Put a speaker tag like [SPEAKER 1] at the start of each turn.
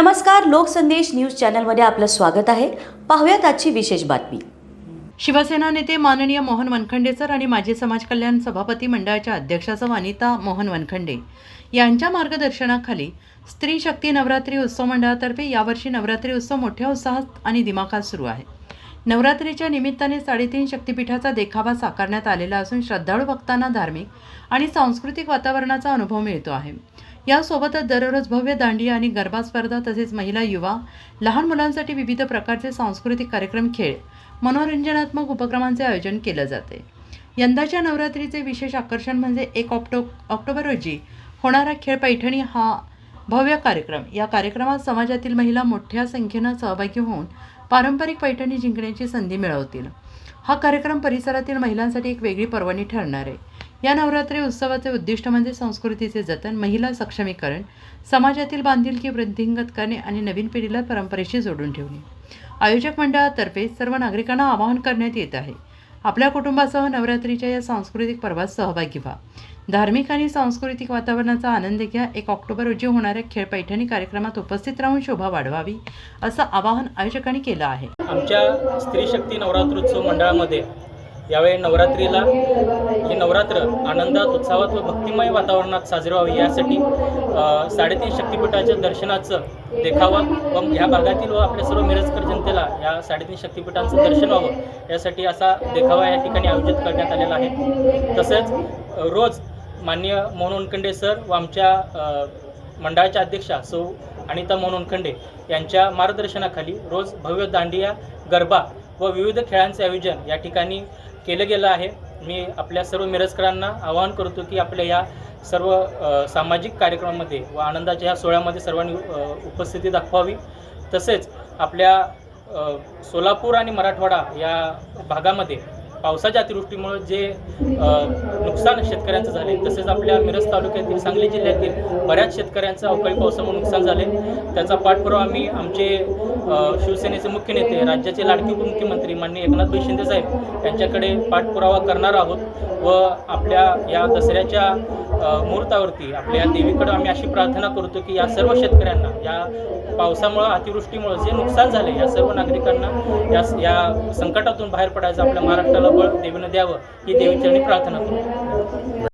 [SPEAKER 1] नमस्कार लोकसंदेश न्यूज चॅनलमध्ये आपलं स्वागत आहे. पाहूयात आजची विशेष बातमी.
[SPEAKER 2] शिवसेना नेते माननीय मोहन वनखंडे सर आणि माजी समाज कल्याण सभापती मंडळाच्या अध्यक्षासह अनिता मोहन वनखंडे यांच्या मार्गदर्शनाखाली स्त्री शक्ती नवरात्री उत्सव मंडळातर्फे यावर्षी नवरात्री उत्सव मोठ्या उत्साहात आणि दिमाखात सुरू आहे. नवरात्रीच्या निमित्ताने साडेतीन शक्तिपीठाचा देखावा साकारण्यात आलेला असून श्रद्धाळू भक्तांना धार्मिक आणि सांस्कृतिक वातावरणाचा अनुभव मिळतो आहे. यासोबतच दररोज भव्य दांडिया आणि गरबा स्पर्धा तसेच महिला युवा लहान मुलांसाठी विविध प्रकारचे सांस्कृतिक कार्यक्रम खेळ मनोरंजनात्मक उपक्रमांचे आयोजन केलं जाते. यंदाच्या नवरात्रीचे विशेष आकर्षण म्हणजे एक ऑक्टो ऑक्टोबर रोजी होणारा खेळ पैठणी हा भव्य कार्यक्रम. या कार्यक्रमात समाजातील महिला मोठ्या संख्येनं सहभागी होऊन पारंपरिक पैठणी जिंकण्याची संधी मिळवतील. हा कार्यक्रम परिसरातील महिलांसाठी एक वेगळी पर्वणी ठरणार आहे. या नवरात्री उत्सवाचे उद्दिष्ट म्हणजे संस्कृतीचे जतन महिला सक्षमीकरण समाजातील बांधिलकी वृद्धिंगत करणे आणि नवीन पिढीला परंपरेशी जोडून ठेवणे. आयोजक मंडळातर्फे सर्व नागरिकांना आवाहन करण्यात येत आहे. आपल्या कुटुंबासह नवरात्रीच्या या सांस्कृतिक पर्वात सहभागी व्हा. धार्मिक आणि सांस्कृतिक वातावरणाचा आनंद घ्या. एक ऑक्टोबर रोजी होणाऱ्या खेळ पैठणी कार्यक्रमात उपस्थित राहून शोभा वाढवावी असं आवाहन आयोजकांनी केलं आहे.
[SPEAKER 3] आमच्या स्त्री शक्ती नवरात्रोत्सव मंडळामध्ये यावेळी नवरात्रीला हे नवरात्र आनंदात उत्साहात व भक्तिमय वातावरणात साजरं व्हावी यासाठी साडेतीन शक्तिपीठाच्या दर्शनाचं देखावा व ह्या भागातील व आपल्या सर्व मिरजकर जनतेला या साडेतीन शक्तिपीठांचं दर्शन व्हावं यासाठी असा देखावा या ठिकाणी आयोजित करण्यात आलेला आहे. तसेच रोज माननीय मोहन उनखंडे सर व आमच्या मंडळाच्या अध्यक्षा सौ अनिता मोहन उनखंडे यांच्या मार्गदर्शनाखाली रोज भव्य दांडिया गरबा व विविध खेळांचे आयोजन या ठिकाणी केलं गेलं आहे. मी आपल्या सर्व मिरजकरांना आवाहन करतो की आपल्या या सर्व सामाजिक कार्यक्रमामध्ये व आनंदाच्या या सोहळ्यामध्ये सर्वांनी उपस्थिती दाखवावी. तसेच आपल्या सोलापूर आणि मराठवाडा या भागामध्ये पावसाच्या अतिवृष्टीमुळे जे नुकसान शेतकऱ्यांचं झाले तसेच आपल्या मिरज तालुक्यातील सांगली जिल्ह्यातील बऱ्याच शेतकऱ्यांचं अवकाळी पावसामुळे नुकसान झाले. त्याचा पाठपुरावा आम्ही आमचे शिवसेनेचे मुख्य नेते राज्याचे लाडके उपमुख्यमंत्री माननीय एकनाथभाई शिंदे साहेब यांच्याकडे पाठपुरावा करणार आहोत व आपल्या या दसऱ्याच्या मुहूर्तावरती आपल्या देवीकडं आम्ही अशी प्रार्थना करतो की या सर्व शेतकऱ्यांना या पावसामुळं अतिवृष्टीमुळं जे नुकसान झाले या सर्व नागरिकांना या या संकटातून बाहेर पडायचं आपल्या महाराष्ट्राला बळ देवीनं द्यावं ही देवीचरणी प्रार्थना करू.